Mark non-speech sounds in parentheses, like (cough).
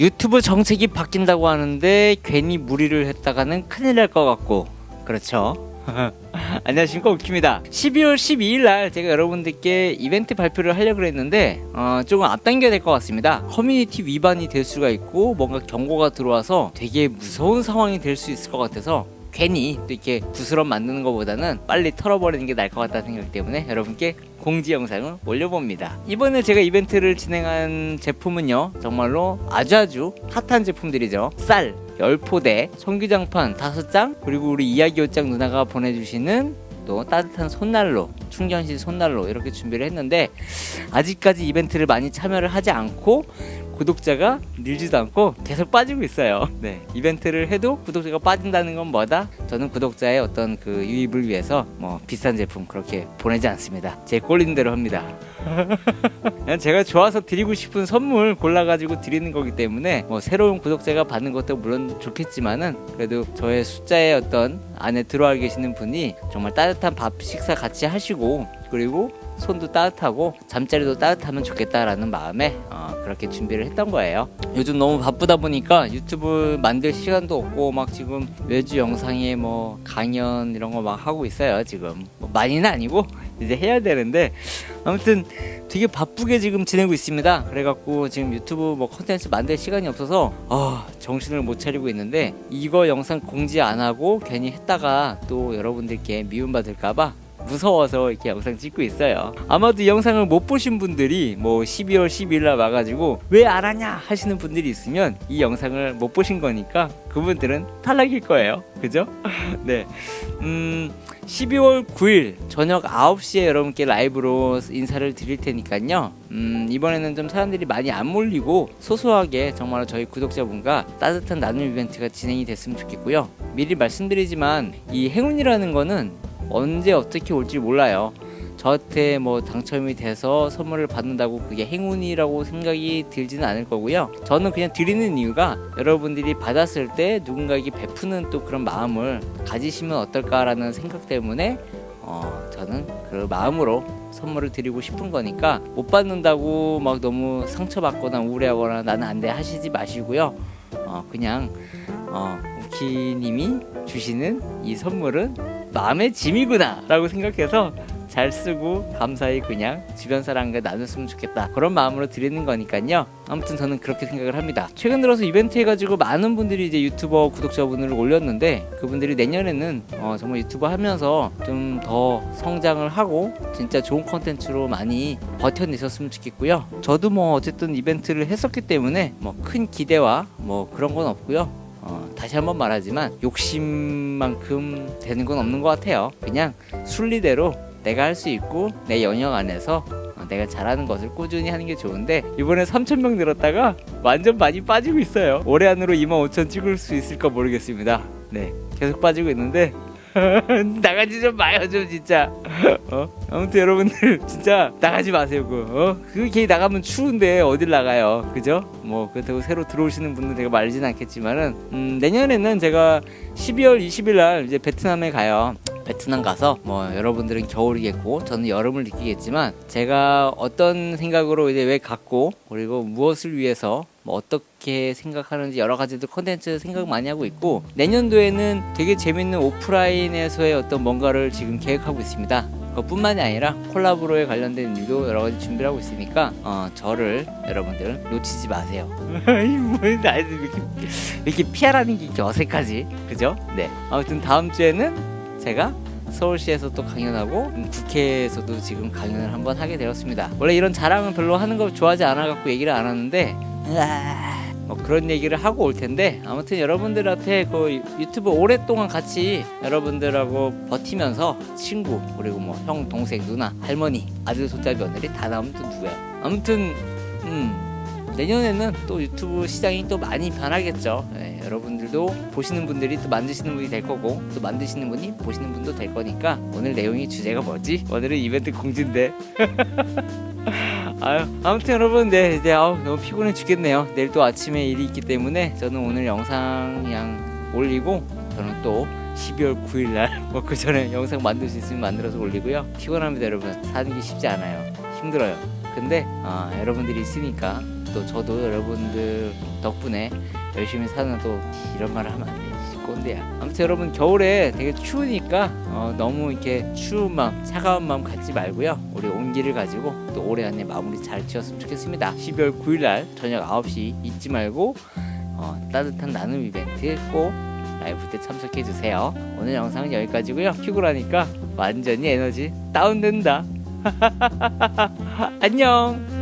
유튜브 정책이 바뀐다고 하는데 괜히 무리를 했다가는 큰일 날 것 같고 그렇죠. (laughs) 안녕하십니까 오키입니다. 12월 12일 날 제가 여러분들께 이벤트 발표를 하려고 했는데 어, 조금 앞당겨야 될 것 같습니다. 커뮤니티 위반이 될 수가 있고 뭔가 경고가 들어와서 되게 무서운 상황이 될 수 있을 것 같아서 괜히 또 이렇게 부스럼 만드는 것보다는 빨리 털어버리는 게 나을 것 같다는 생각 때문에 여러분께 공지 영상을 올려봅니다. 이번에 제가 이벤트를 진행한 제품은요, 정말로 아주아주 핫한 제품들이죠. 쌀 10포대, 청규장판 5장, 그리고 우리 이야기 옷장 누나가 보내주시는 또 따뜻한 손난로, 충전실 손난로 이렇게 준비를 했는데 아직까지 이벤트를 많이 참여를 하지 않고 구독자가 늘지도 않고 계속 빠지고 있어요. 네, 이벤트를 해도 구독자가 빠진다는 건 뭐다? 저는 구독자의 어떤 그 유입을 위해서 뭐 비싼 제품 그렇게 보내지 않습니다. 제 꼴린 대로 합니다. 그냥 제가 좋아서 드리고 싶은 선물 골라가지고 드리는 거기 때문에 뭐 새로운 구독자가 받는 것도 물론 좋겠지만은 그래도 저의 숫자의 어떤 안에 들어와 계시는 분이 정말 따뜻한 밥 식사 같이 하시고 그리고 손도 따뜻하고 잠자리도 따뜻하면 좋겠다라는 마음에 어, 그렇게 준비를 했던 거예요. 요즘 너무 바쁘다 보니까 유튜브 만들 시간도 없고 막 지금 매주 영상에 뭐 강연 이런 거 막 하고 있어요. 지금 뭐 많이는 아니고 이제 해야 되는데 아무튼 되게 바쁘게 지금 지내고 있습니다. 그래갖고 지금 유튜브 뭐 컨텐츠 만들 시간이 없어서 어, 정신을 못 차리고 있는데 이거 영상 공지 안 하고 괜히 했다가 또 여러분들께 미움받을까봐 무서워서 이렇게 영상 찍고 있어요. 아마도 이 영상을 못 보신 분들이 뭐 12월 12일 날 와가지고 왜 안 하냐 하시는 분들이 있으면 이 영상을 못 보신 거니까 그분들은 탈락일 거예요. 그죠? (laughs) 네. 음, 12월 9일 저녁 9시에 여러분께 라이브로 인사를 드릴 테니까요. 음, 이번에는 좀 사람들이 많이 안 몰리고 소소하게 정말 저희 구독자분과 따뜻한 나눔 이벤트가 진행이 됐으면 좋겠고요. 미리 말씀드리지만 이 행운이라는 거는 언제 어떻게 올지 몰라요. 저한테 뭐 당첨이 돼서 선물을 받는다고 그게 행운이라고 생각이 들지는 않을 거고요. 저는 그냥 드리는 이유가 여러분들이 받았을 때 누군가에게 베푸는 또 그런 마음을 가지시면 어떨까라는 생각 때문에 어, 저는 그 마음으로 선물을 드리고 싶은 거니까 못 받는다고 막 너무 상처받거나 우울해하거나 나는 안 돼 하시지 마시고요. 어, 그냥 어, 우키님이 주시는 이 선물은 마음의 짐이구나 라고 생각해서 잘 쓰고 감사히 그냥 주변 사람과 나눴으면 좋겠다 그런 마음으로 드리는 거니까요. 아무튼 저는 그렇게 생각을 합니다. 최근 들어서 이벤트 해가지고 많은 분들이 이제 유튜버 구독자분을 올렸는데 그분들이 내년에는 어, 정말 유튜버 하면서 좀 더 성장을 하고 진짜 좋은 컨텐츠로 많이 버텨내셨으면 좋겠고요. 저도 뭐 어쨌든 이벤트를 했었기 때문에 뭐 큰 기대와 뭐 그런 건 없고요. 어, 다시 한번 말하지만 욕심만큼 되는 건 없는 것 같아요. 그냥 순리대로 내가 할 수 있고 내 영역 안에서 어, 내가 잘하는 것을 꾸준히 하는 게 좋은데 이번에 3,000명 늘었다가 완전 많이 빠지고 있어요. 올해 안으로 25,000 찍을 수 있을까 모르겠습니다. 네, 계속 빠지고 있는데 (laughs) 나가지 좀 마요 좀 진짜 어? 아무튼 여러분들 (laughs) 진짜 나가지 마세요 그 어? 그게 나가면 추운데 어딜 나가요 그죠? 뭐 그렇다고 새로 들어오시는 분들 제가 말리진 않겠지만은 음, 내년에는 제가 12월 20일 날 이제 베트남에 가요 베트남 가서 뭐 여러분들은 겨울이겠고 저는 여름을 느끼겠지만 제가 어떤 생각으로 이제 왜 갔고 그리고 무엇을 위해서 뭐 어떻게 생각하는지 여러 가지들 컨텐츠 생각 많이 하고 있고 내년도에는 되게 재밌는 오프라인에서의 어떤 뭔가를 지금 계획하고 있습니다. 그것뿐만이 아니라 콜라보로에 관련된 일도 여러 가지 준비를 하고 있으니까 어, 저를 여러분들 놓치지 마세요. 뭐 나이 왜 이렇게, 왜 이렇게 피하라는 게 이렇게 어색하지? 그죠? 네. 아무튼 다음 주에는 제가 서울시에서 또 강연하고 음, 국회에서도 지금 강연을 한번 하게 되었습니다. 원래 이런 자랑은 별로 하는 걸 좋아하지 않아 갖고 얘기를 안 하는데 뭐 그런 얘기를 하고 올 텐데 아무튼 여러분들한테 그 유튜브 오랫동안 같이 여러분들하고 버티면서 친구 그리고 뭐 형 동생 누나 할머니 아들 손자 며느리 다 나오면 또 누구야? 아무튼 음. 내년에는 또 유튜브 시장이 또 많이 변하겠죠. 예, 여러분들도 보시는 분들이 또 만드시는 분이 될 거고 또 만드시는 분이 보시는 분도 될 거니까 오늘 내용이 주제가 뭐지? 오늘은 이벤트 공지인데. (laughs) 아유, 아무튼 여러분, 네, 이제 아우, 너무 피곤해 죽겠네요. 내일 또 아침에 일이 있기 때문에 저는 오늘 영상 그냥 올리고 저는 또 12월 9일 날 (laughs) 뭐 그 전에 영상 만들 수 있으면 만들어서 올리고요. 피곤합니다, 여러분. 사는 게 쉽지 않아요. 힘들어요. 근데 아, 여러분들이 있으니까 또 저도 여러분들 덕분에 열심히 사는 또 이런 말을 하면 안 되지. 꼰대야. 아무튼 여러분 겨울에 되게 추우니까 어, 너무 이렇게 추운 마음 차가운 마음 갖지 말고요. 우리 온기를 가지고 또 올해 안에 마무리 잘 지었으면 좋겠습니다. 12월 9일 날 저녁 9시 잊지 말고 어, 따뜻한 나눔 이벤트 꼭 라이브 때 참석해 주세요. 오늘 영상은 여기까지고요. 피곤하니까 완전히 에너지 다운된다. (laughs) 안녕